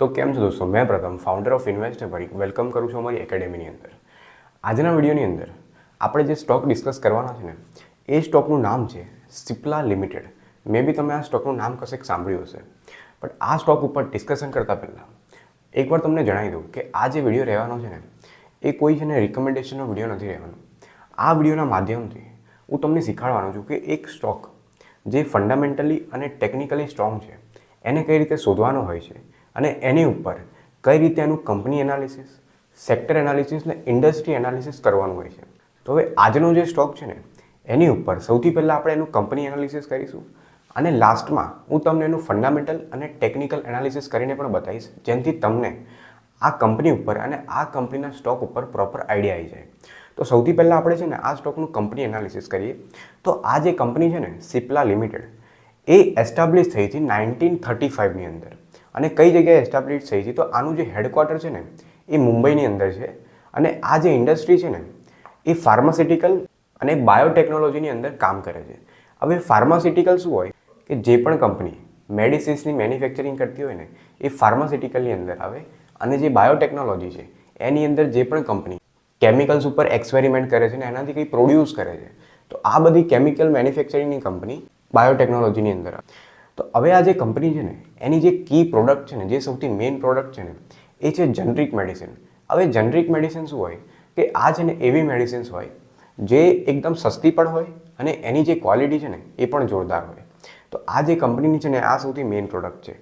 તો કેમ છો દોસ્તો? મેં પ્રથમ founder of investor Pari welcome કરું છું અમારી એકેડેમીની અંદર. આજના વિડીયોની અંદર આપણે જે સ્ટોક ડિસ્કસ કરવાના છે ને, એ સ્ટોકનું નામ છે સિપ્લા લિમિટેડ મે બી તમે આ સ્ટોકનું નામ કશેક સાંભળ્યું હશે. બટ આ સ્ટોક ઉપર ડિસ્કશન કરતાં પહેલાં, એકવાર તમને જણાવી દઉં કે આ જે વીડિયો રહેવાનો છે ને, એ કોઈ છે ને રિકમેન્ડેશનનો વીડિયો નથી રહેવાનો. આ વિડીયોના માધ્યમથી હું તમને શીખવાડવાનો છું કે એક સ્ટોક જે ફંડામેન્ટલી અને ટેકનિકલી સ્ટ્રોંગ છે, એને કઈ રીતે શોધવાનો હોય છે અને એની ઉપર કઈ રીતે એનું કંપની એનાલિસિસ સેક્ટર એનાલિસિસ ને ઇન્ડસ્ટ્રી એનાલિસિસ કરવાનું હોય છે. તો હવે આજનો જે સ્ટોક છે ને, એની ઉપર સૌથી પહેલાં આપણે એનું કંપની એનાલિસિસ કરીશું અને લાસ્ટમાં હું તમને એનું ફંડામેન્ટલ અને ટેકનિકલ એનાલિસિસ કરીને પણ બતાવીશ, જેનાથી તમને આ કંપની ઉપર અને આ કંપનીના સ્ટોક ઉપર પ્રોપર આઈડિયા આવી જાય. તો સૌથી પહેલાં આપણે છે ને આ સ્ટોકનું કંપની એનાલિસિસ કરીએ. તો આ જે કંપની છે ને સિપ્લા લિમિટેડ એ એસ્ટાબ્લિશ થઈ હતી નાઇન્ટીન થર્ટી ફાઇવની અંદર. અને કઈ જગ્યાએ એસ્ટાબ્લિશ થઈ હતી તો આનું જે હેડક્વાર્ટર છે ને, એ મુંબઈની અંદર છે. અને આ જે ઇન્ડસ્ટ્રી છે ને, એ ફાર્માસ્યુટિકલ અને બાયોટેકનોલોજીની અંદર કામ કરે છે. હવે ફાર્માસ્યુટિકલ શું હોય કે જે પણ કંપની મેડિસિન્સની મેન્યુફેક્ચરિંગ કરતી હોય ને, એ ફાર્માસ્યુટિકલની અંદર આવે. અને જે બાયોટેકનોલોજી છે, એની અંદર જે પણ કંપની કેમિકલ્સ ઉપર એક્સપેરિમેન્ટ કરે છે ને, એનાથી કંઈ પ્રોડ્યુસ કરે છે. તો આ બધી કેમિકલ મેન્યુફેક્ચરિંગની કંપની બાયોટેકનોલોજીની અંદર આવે. તો હવે આ જે કંપની છે ને, એની જે કી પ્રોડક્ટ છે ને, જે સૌથી મેઇન પ્રોડક્ટ છે ને, એ છે જનરિક મેડિસિન હવે જનરિક મેડિસિન શું હોય? કે આ છે ને, એવી મેડિસિન્સ હોય, જે એકદમ સસ્તી પણ હોય અને એની જે ક્વોલિટી છે ને, એ પણ જોરદાર હોય. તો આ જે કંપનીની છે ને, આ સૌથી મેઇન પ્રોડક્ટ છે.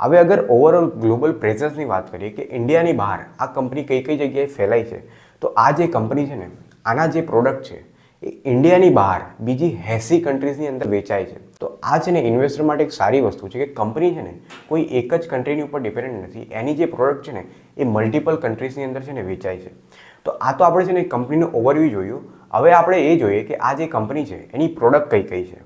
હવે અગર ઓવરઓલ ગ્લોબલ પ્રેઝન્સની વાત કરીએ કે ઇન્ડિયાની બહાર આ કંપની કઈ કઈ જગ્યાએ ફેલાય છે, તો આ જે કંપની છે ને, આના જે પ્રોડક્ટ છે એ ઇન્ડિયાની બહાર બીજી એંસી કન્ટ્રીઝની અંદર વેચાય છે. તો આ છે ને ઇન્વેસ્ટર માટે એક સારી વસ્તુ છે કે કંપની છે ને કોઈ એક જ કન્ટ્રીની ઉપર ડિપેન્ડન્ટ નથી. એની જે પ્રોડક્ટ છે ને એ મલ્ટિપલ કન્ટ્રીઝની અંદર છે ને વેચાય છે. તો આ તો આપણે છે ને કંપનીનું ઓવરવ્યૂ જોયું. હવે આપણે એ જોઈએ કે આ જે કંપની છે એની પ્રોડક્ટ કઈ કઈ છે.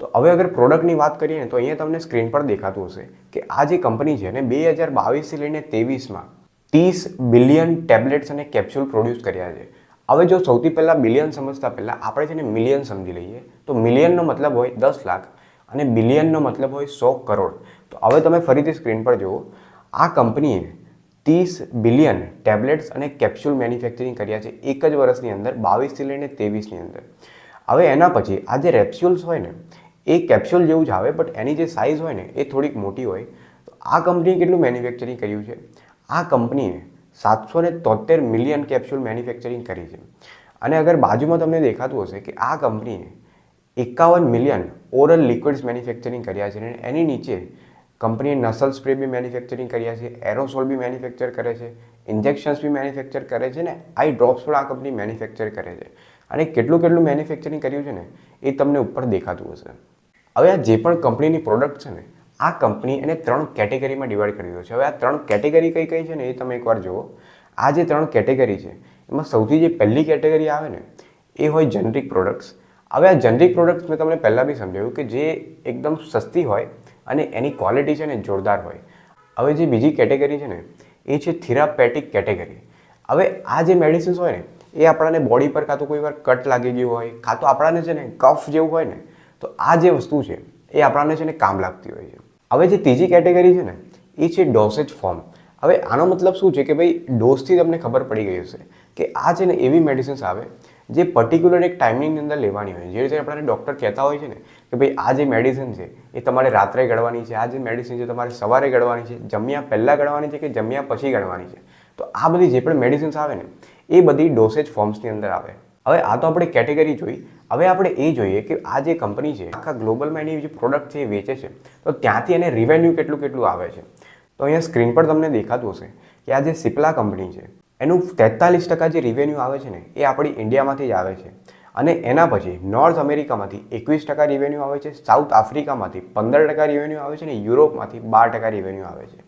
તો હવે અગર પ્રોડક્ટની વાત કરીએ ને તો અહીંયા તમને સ્ક્રીન પર દેખાતું હશે કે આ જે કંપની છે ને બે હજાર બાવીસથી લઈને ત્રેવીસમાં ત્રીસ બિલિયન ટેબ્લેટ્સ અને કેપ્સ્યુલ પ્રોડ્યુસ કર્યા છે. હવે જો સૌથી પહેલાં બિલિયન સમજતા પહેલાં આપણે છે ને મિલિયન સમજી લઈએ, તો મિલિયનનો મતલબ હોય દસ લાખ અને બિલિયનનો મતલબ હોય સો કરોડ. તો હવે તમે ફરીથી સ્ક્રીન પર જુઓ. આ કંપનીએ ત્રીસ બિલિયન ટેબ્લેટ્સ અને કેપ્સ્યુલ મેન્યુફેક્ચરિંગ કર્યા છે એક જ વર્ષની અંદર, બાવીસથી લઈને ત્રેવીસની અંદર. હવે એના પછી આ જે રેપ્સ્યુલ્સ હોય ને, એ કેપ્સ્યુલ જેવું જ આવે બટ એની જે સાઇઝ હોય ને, એ થોડીક મોટી હોય. તો આ કંપનીએ કેટલું મેન્યુફેક્ચરિંગ કર્યું છે? આ કંપનીએ સાતસો ને તોતેર મિલિયન કેપ્સ્યુલ મેન્યુફેક્ચરિંગ કરી છે. અને અગર બાજુમાં તમને દેખાતું હશે કે આ કંપનીએ એકાવન મિલિયન ઓરલ લિક્વિડ્સ મેન્યુફેક્ચરિંગ કર્યા છે અને એની નીચે કંપનીએ નસલ સ્પ્રે બી મેન્યુફેક્ચરિંગ કર્યા છે, એરોસોલ બી મેન્યુફેક્ચર કરે છે, ઇન્જેક્શન્સ બી મેન્યુફેક્ચર કરે છે ને આઈ ડ્રોપ્સ પણ આ કંપની મેન્યુફેક્ચર કરે છે. અને કેટલું કેટલું મેન્યુફેક્ચરિંગ કર્યું છે ને એ તમને ઉપર દેખાતું હશે. હવે આ જે પણ કંપનીની પ્રોડક્ટ છે ને આ કંપની એને ત્રણ કેટેગરીમાં ડિવાઈડ કરી દીધો છે. હવે આ ત્રણ કેટેગરી કઈ કઈ છે ને એ તમે એકવાર જુઓ. આ જે ત્રણ કેટેગરી છે, એમાં સૌથી જે પહેલી કેટેગરી આવે ને, એ હોય જનરિક પ્રોડક્ટ્સ હવે આ જનરિક પ્રોડક્ટ્સ મેં તમને પહેલાં બી સમજાવ્યું કે જે એકદમ સસ્તી હોય અને એની ક્વોલિટી છે ને જોરદાર હોય. હવે જે બીજી કેટેગરી છે ને, એ છે થિરાપેટિક કેટેગરી હવે આ જે મેડિસિન્સ હોય ને, એ આપણાને બોડી પર કાં તો કોઈ વાર કટ લાગી ગયું હોય, કાં તો આપણાને છે ને કફ જેવું હોય ને, તો આ જે વસ્તુ છે, એ આપણાને છે ને કામ લાગતી હોય છે. હવે જે ત્રીજી કેટેગરી છે ને, એ છે ડોસેજ ફોર્મ હવે આનો મતલબ શું છે કે ભાઈ ડોઝથી તમને ખબર પડી ગઈ હશે કે આ છે ને એવી મેડિસિન્સ આવે જે પર્ટિક્યુલર એક ટાઈમિંગની અંદર લેવાની હોય. જે રીતે આપણને ડૉક્ટર કહેતા હોય છે ને કે ભાઈ, આ જે મેડિસિન છે, એ તમારે રાત્રે ગળવાની છે, આ જે મેડિસિન છે, તમારે સવારે ગળવાની છે, જમ્યા પહેલાં ગળવાની છે કે જમ્યા પછી ગળવાની છે? તો આ બધી જે પણ મેડિસિન્સ આવે ને, એ બધી ડોસેજ ફોર્મ્સની અંદર આવે. હવે આ તો આપણે કેટેગરી જોઈ. હવે આપણે એ જોઈએ કે આ જે કંપની છે, આખા ગ્લોબલમાં એની જે પ્રોડક્ટ છે એ વેચે છે, તો ત્યાંથી એને રિવેન્યુ કેટલું કેટલું આવે છે? તો અહીંયા સ્ક્રીન પર તમને દેખાતું હશે કે આ જે સિપ્લા કંપની છે, એનું તેતાલીસ ટકા જે રિવેન્યુ આવે છે ને, એ આપણી ઇન્ડિયામાંથી જ આવે છે. અને એના પછી નોર્થ અમેરિકામાંથી એકવીસ ટકા રિવેન્યુ આવે છે સાઉથ આફ્રિકામાંથી પંદર ટકા રિવેન્યુ આવે છે ને યુરોપમાંથી બાર ટકા રિવેન્યુ આવે છે.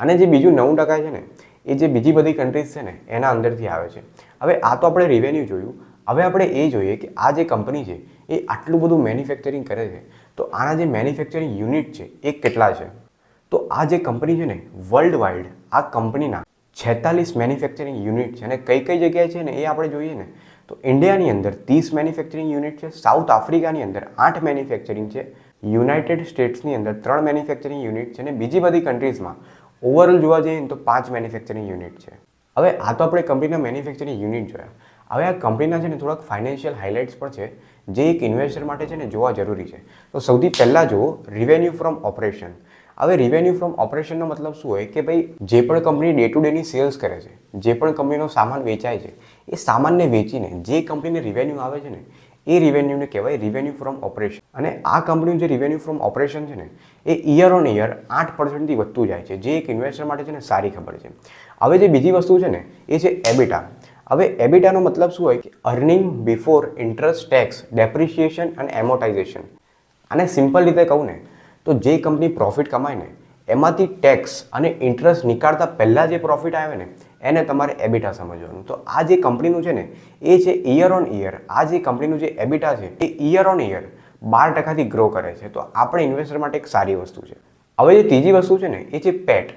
અને જે બીજું નવ ટકા છે ને, એ જે બીજી બધી કન્ટ્રીઝ છે ને, એના અંદરથી આવે છે. હવે આ તો આપણે રિવેન્યુ જોયું હવે આપણે એ જોઈએ કે આ જે કંપની છે, એ આટલું બધું મેન્યુફેક્ચરિંગ કરે છે, તો આના જે મેન્યુફેક્ચરિંગ યુનિટ છે, એ કેટલા છે? તો આ જે કંપની છે ને વર્લ્ડ વાઇડ આ કંપનીના છેતાલીસ મેન્યુફેક્ચરિંગ યુનિટ છે અને કઈ કઈ જગ્યાએ છે ને, એ આપણે જોઈએ ને, તો ઇન્ડિયાની અંદર ત્રીસ મેન્યુફેક્ચરિંગ યુનિટ છે, સાઉથ આફ્રિકાની અંદર આઠ મેન્યુફેક્ચરિંગ છે, યુનાઇટેડ સ્ટેટ્સની અંદર ત્રણ મેન્યુફેક્ચરિંગ યુનિટ છે અને બીજી બધી કન્ટ્રીઝમાં ઓવરઓલ જોવા જઈએ તો પાંચ મેન્યુફેક્ચરિંગ યુનિટ છે. હવે આ તો આપણે કંપનીના મેન્યુફેક્ચરિંગ યુનિટ જોયા. હવે આ કંપનીના છે ને થોડાક ફાઇનાન્શિયલ હાઇલાઇટ્સ પણ છે, જે એક ઇન્વેસ્ટર માટે છે ને જોવા જરૂરી છે. તો સૌથી પહેલાં જુઓ રિવેન્યુ ફ્રોમ ઓપરેશન હવે રિવેન્યુ ફ્રોમ ઓપરેશનનો મતલબ શું હોય કે ભાઈ, જે પણ કંપની ડે ટુ ડેની સેલ્સ કરે છે, જે પણ કંપનીનો સામાન વેચાય છે, એ સામાનને વેચીને જે કંપનીને રિવેન્યુ આવે છે ને, એ રિવેન્યુને કહેવાય રિવેન્યુ ફ્રોમ ઓપરેશન અને આ કંપનીનું જે રિવેન્યુ ફ્રોમ ઓપરેશન છે ને, એ ઇયર ઓન ઇયર આઠ પર્સન્ટથી વધતું જાય છે, જે એક ઇન્વેસ્ટર માટે છે ને સારી ખબર છે. હવે જે બીજી વસ્તુ છે ને, એ છે એબિટા હવે એબિટાનો મતલબ શું હોય કે earning before interest tax depreciation અને એમોટાઇઝેશન અને સિમ્પલ રીતે કહું ને, તો જે કંપની પ્રોફિટ કમાય ને, એમાંથી ટેક્સ અને ઇન્ટરેસ્ટ નીકાળતા પહેલાં જે પ્રોફિટ આવે ને, એને તમારે એબિટા સમજવાનું. તો આ જે કંપનીનું છે ને, એ છે ઇયર ઓન ઇયર આ જે કંપનીનું જે એબિટા છે, એ ઇયર ઓન ઇયર બાર ટકાથી ગ્રો કરે છે. તો આપણે ઇન્વેસ્ટર માટે એક સારી વસ્તુ છે. હવે જે ત્રીજી વસ્તુ છે ને, એ છે પેટ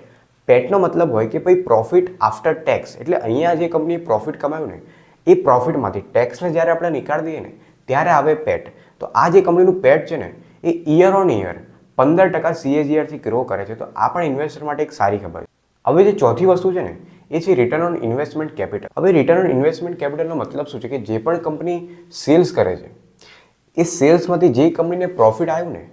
પેટનો મતલબ હોય કે ભાઈ પ્રોફિટ આફ્ટર ટેક્સ એટલે અહીંયા જે કંપનીએ પ્રોફિટ કમાયું ને, એ પ્રોફિટમાંથી ટેક્સને જ્યારે આપણે નીકાળી દઈએ ને, ત્યારે આવે પેટ તો આ જે કંપનીનું પેટ છે ને, એ ઇયર ઓન ઇયર પંદર ટકા સીએજીઆરથી ગ્રો કરે છે. તો આ પણ ઇન્વેસ્ટર માટે એક સારી ખબર છે. હવે જે ચોથી વસ્તુ છે ને, એ છે રિટર્ન ઓન ઇન્વેસ્ટમેન્ટ કેપિટલ હવે રિટર્ન ઓન ઇન્વેસ્ટમેન્ટ કેપિટલનો મતલબ શું છે કે જે પણ કંપની સેલ્સ કરે છે, એ સેલ્સમાંથી જે કંપનીને પ્રોફિટ આવ્યું ને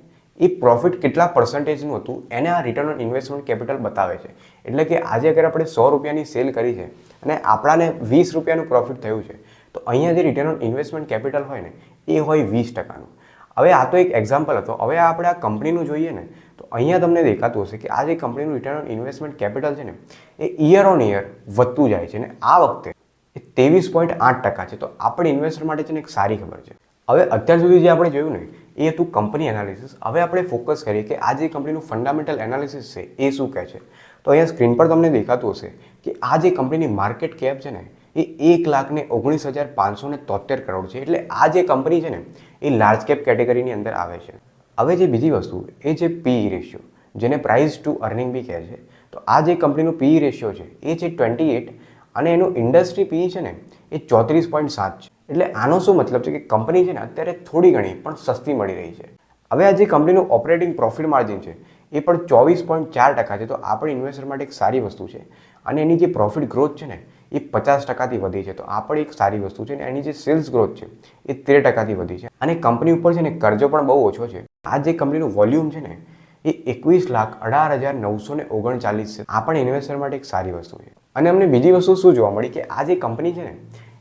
એ પ્રોફિટ કેટલા પર્સન્ટેજનું હતું, એને આ રિટર્ન ઓન ઇન્વેસ્ટમેન્ટ કેપિટલ બતાવે છે. એટલે કે આજે અગર આપણે સો રૂપિયાની સેલ કરી છે અને આપણાને વીસ રૂપિયાનું પ્રોફિટ થયું છે, તો અહીંયા જે રિટર્ન ઓન ઇન્વેસ્ટમેન્ટ કેપિટલ હોય ને, એ હોય વીસ ટકાનું. હવે આ તો એક એક્ઝામ્પલ હતો. હવે આપણે આ કંપનીનું જોઈએ ને, તો અહીંયા તમને દેખાતું હશે કે આ જે કંપનીનું રિટર્ન ઓન ઇન્વેસ્ટમેન્ટ કેપિટલ છે ને, એ ઇયર ઓન ઇયર વધતું જાય છે. ને આ વખતે એ ત્રેવીસ પોઈન્ટ આઠ ટકા છે. તો આપણે ઇન્વેસ્ટર માટે છે ને એક સારી ખબર છે. હવે અત્યાર સુધી જે આપણે જોયું ને એ હતું કંપની એનાલિસિસ હવે આપણે ફોકસ કરીએ કે આ જે કંપનીનું ફંડામેન્ટલ એનાલિસિસ છે, એ શું કહે છે? તો અહીંયા સ્ક્રીન પર તમને દેખાતું હશે કે આ જે કંપનીની માર્કેટ કેપ છે ને, એ એક લાખને ઓગણીસ હજાર પાંચસો ને તોતેર કરોડ છે. એટલે આ જે કંપની છે ને, એ લાર્જ કેપ કેટેગરીની અંદર આવે છે. હવે જે બીજી વસ્તુ, એ છે પીઈ રેશિયો જેને પ્રાઇસ ટુ અર્નિંગ બી કહે છે. તો આ જે કંપનીનું પીઈ રેશિયો છે, એ છે ટ્વેન્ટી એટ અને એનું ઇન્ડસ્ટ્રી પીઈ છે ને, એ ચોત્રીસ પોઈન્ટ સાત છે. એટલે આનો શું મતલબ છે કે કંપની છે ને અત્યારે થોડી ઘણી પણ સસ્તી મળી રહી છે. હવે આ જે કંપનીનું ઓપરેટિંગ પ્રોફિટ માર્જિન છે, એ પણ ચોવીસ પોઈન્ટ ચાર ટકા છે. તો આ પણ ઇન્વેસ્ટર માટે એક સારી વસ્તુ છે. અને એની જે પ્રોફિટ ગ્રોથ છે ને, એ પચાસ ટકાથી વધી છે. તો આ પણ એક સારી વસ્તુ છે અને એની જે સેલ્સ ગ્રોથ છે, એ તેર ટકાથી વધી છે. અને કંપની ઉપર છે ને, કરજો પણ બહુ ઓછો છે. આ જે કંપનીનું વોલ્યુમ છે ને, એ એકવીસ લાખ અઢાર હજાર નવસો ને ઓગણચાલીસ છે. આ પણ ઇન્વેસ્ટર માટે એક સારી વસ્તુ છે. અને અમને બીજી વસ્તુ શું જોવા મળી કે આ જે કંપની છે ને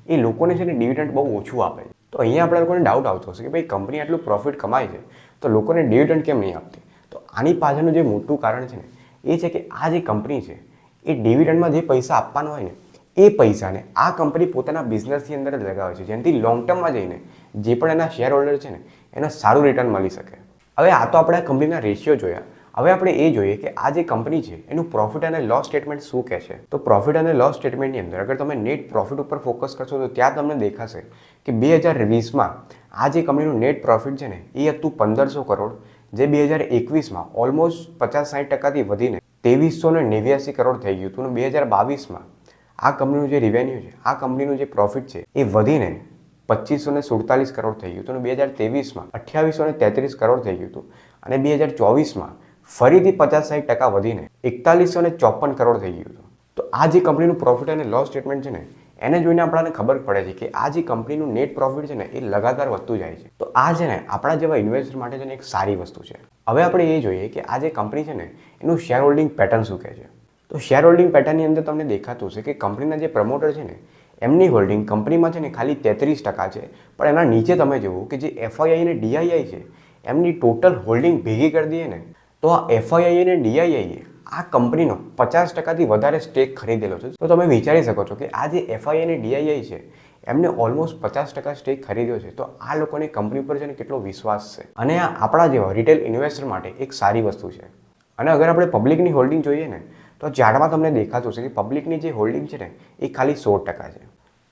એ લોકોને છે ને ડિવિડન્ડ બહુ ઓછું આપે છે. તો અહીંયા આપણે લોકોને ડાઉટ આવતો હશે કે ભાઈ કંપની આટલું પ્રોફિટ કમાય છે, તો લોકોને ડિવિડન્ડ કેમ નહીં આપતી? તો આની પાછળનું જે મોટું કારણ છે ને, એ છે કે આ જે કંપની છે, એ ડિવિડન્ડમાં જે પૈસા આપવાના હોય ને, એ પૈસાને આ કંપની પોતાના બિઝનેસની અંદર જ લગાવે છે. જેનાથી લોંગ ટર્મમાં જઈને જે પણ એના શેર હોલ્ડર છે ને, એનો સારું રિટર્ન મળી શકે. હવે આ તો આપણે કંપનીના રેશિયો જોયા. હવે આપણે એ જોઈએ કે આ જે કંપની છે, એનું પ્રોફિટ અને લોસ સ્ટેટમેન્ટ શું કહે છે? તો પ્રોફિટ અને લોસ સ્ટેટમેન્ટની અંદર અગર તમે નેટ પ્રોફિટ ઉપર ફોકસ કરશો તો ત્યાં તમને દેખાશે કે બે હજાર વીસમાં આ જે કંપનીનું નેટ પ્રોફિટ છે ને, એ હતું પંદરસો કરોડ, જે બે હજાર એકવીસમાં ઓલમોસ્ટ પચાસ સાઠ ટકાથી વધીને ત્રેવીસો ને નેવ્યાસી કરોડ થઈ ગયું હતું અને બે હજાર બાવીસમાં આ કંપનીનું જે રિવેન્યુ છે, આ કંપનીનું જે પ્રોફિટ છે, એ વધીને પચીસો ને સુડતાલીસ કરોડ થઈ ગયું હતું અને બે હજાર ત્રેવીસમાં અઠ્યાવીસો ને તેત્રીસ કરોડ થઈ ગયું હતું અને બે હજાર ચોવીસમાં ફરીથી પચાસ સાઠ ટકા વધીને એકતાલીસો ને ચોપન કરોડ થઈ ગયું હતું તો આ જે કંપનીનું પ્રોફિટ અને લોસ સ્ટેટમેન્ટ છે ને, એને જોઈને આપણને ખબર પડે છે કે આ જે કંપનીનું નેટ પ્રોફિટ છે ને, એ લગાતાર વધતું જાય છે. તો આ છે ને, આપણા જેવા ઇન્વેસ્ટર માટે છે ને, એક સારી વસ્તુ છે. હવે આપણે એ જોઈએ કે આ જે કંપની છે ને, એનું શેર હોલ્ડિંગ પેટર્ન શું કહે છે? તો શેર હોલ્ડિંગ પેટર્નની અંદર તમને દેખાતું છે કે કંપનીના જે પ્રમોટર છે ને, એમની હોલ્ડિંગ કંપનીમાં છે ને, ખાલી તેત્રીસ ટકા છે. પણ એના નીચે તમે જુઓ કે જે એફઆઈઆઈ અને ડીઆઈઆઈ છે, એમની ટોટલ હોલ્ડિંગ ભેગી કરી દઈએ ને તો આ એફઆઈઆઈ અને ડીઆઈઆઈએ આ કંપનીનો પચાસ ટકાથી વધારે સ્ટેક ખરીદેલો છે. તો તમે વિચારી શકો છો કે આ જે એફઆઈ અને ડીઆઈઆઈ છે, એમને ઓલમોસ્ટ પચાસ ટકા સ્ટેક ખરીદ્યો છે. તો આ લોકોને કંપની પર છે ને કેટલો વિશ્વાસ છે? અને આ આપણા જેવા રિટેલ ઇન્વેસ્ટર માટે એક સારી વસ્તુ છે. અને અગર આપણે પબ્લિકની હોલ્ડિંગ જોઈએ ને, તો ઝાડમાં તમને દેખાતું છે કે પબ્લિકની જે હોલ્ડિંગ છે ને, એ ખાલી સોળ ટકા છે.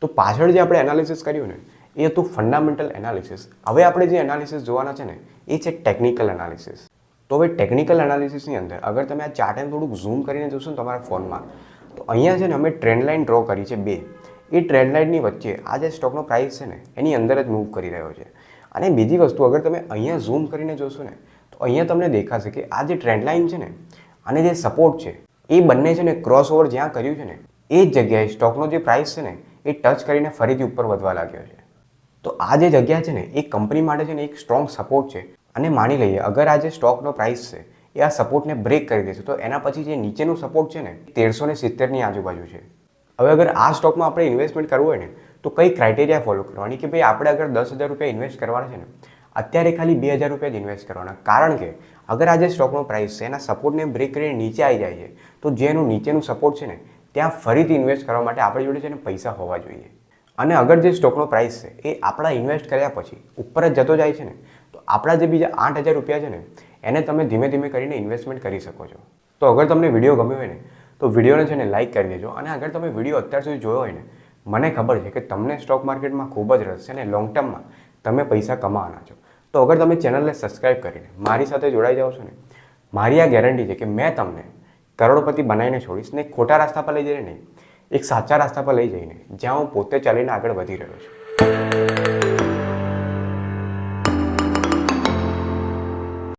તો પાછળ જે આપણે એનાલિસિસ કર્યું ને, એ હતું ફંડામેન્ટલ એનાલિસિસ હવે આપણે જે એનાલિસિસ જોવાના છે ને, એ છે ટેકનિકલ એનાલિસિસ તો હવે ટેકનિકલ એનાલિસિસની અંદર, અગર તમે આ ચાર્ટને થોડુંક ઝૂમ કરીને જોશો ને તમારા ફોનમાં તો અહીંયા છે ને અમે ટ્રેન્ડ લાઇન ડ્રો કરી છે બે. એ ટ્રેન્ડ લાઇનની વચ્ચે આ જે સ્ટોકનો પ્રાઇસ છે ને, એની અંદર જ મૂવ કરી રહ્યો છે. અને બીજી વસ્તુ, અગર તમે અહીંયા ઝૂમ કરીને જોશો ને, તો અહીંયા તમને દેખાશે કે આ જે ટ્રેન્ડ લાઇન છે ને, અને જે સપોર્ટ છે, એ બંને છે ને ક્રોસ ઓવર જ્યાં કર્યું છે ને, એ જ જગ્યાએ સ્ટોકનો જે પ્રાઇસ છે ને, એ ટચ કરીને ફરીથી ઉપર વધવા લાગ્યો છે. તો આ જે જગ્યા છે ને, એ કંપની માટે છે ને એક સ્ટ્રોંગ સપોર્ટ છે. અને માની લઈએ, અગર આ જે સ્ટોકનો પ્રાઇસ છે, એ આ સપોર્ટને બ્રેક કરી દેશે, તો એના પછી જે નીચેનું સપોર્ટ છે ને તેરસો ને સિત્તેરની આજુબાજુ છે. હવે અગર આ સ્ટોકમાં આપણે ઇન્વેસ્ટમેન્ટ કરવું હોય ને, તો કઈ ક્રાઇટેરિયા ફોલો કરવાની? કે ભાઈ, આપણે અગર દસ હજાર રૂપિયા ઇન્વેસ્ટ કરવાના છે ને, અત્યારે ખાલી બે હજાર રૂપિયા જ ઇન્વેસ્ટ કરવાના. કારણ કે, અગર આ જે સ્ટોકનો પ્રાઇસ છે, એના સપોર્ટને બ્રેક કરીને નીચે આવી જાય છે, તો જેનું નીચેનું સપોર્ટ છે ને, ત્યાં ફરીથી ઇન્વેસ્ટ કરવા માટે આપણી જોડે છે ને પૈસા હોવા જોઈએ. અને અગર જે સ્ટોકનો પ્રાઇસ છે, એ આપણા ઇન્વેસ્ટ કર્યા પછી ઉપર જ જતો જાય છે ને આપણા જે બીજા આઠ હજાર રૂપિયા છે ને, એને તમે ધીમે ધીમે કરીને ઇન્વેસ્ટમેન્ટ કરી શકો છો. તો અગર તમને વીડિયો ગમ્યો હોય ને, તો વિડીયોને છે ને લાઇક કરી દેજો. અને અગર તમે વીડિયો અત્યાર સુધી જોયો હોય ને, મને ખબર છે કે તમને સ્ટોક માર્કેટમાં ખૂબ જ રસ છે અને લોંગ ટર્મમાં તમે પૈસા કમાવાના છો. તો અગર તમે ચેનલને સબસ્ક્રાઈબ કરીને મારી સાથે જોડાઈ જાઓ છો ને, મારી આ ગેરંટી છે કે મેં તમને કરોડપતિ બનાવીને છોડીશ ને ખોટા રસ્તા પર લઈ જઈને નહીં, એક સાચા રસ્તા પર લઈ જઈને, જ્યાં હું પોતે ચાલીને આગળ વધી રહ્યો છું.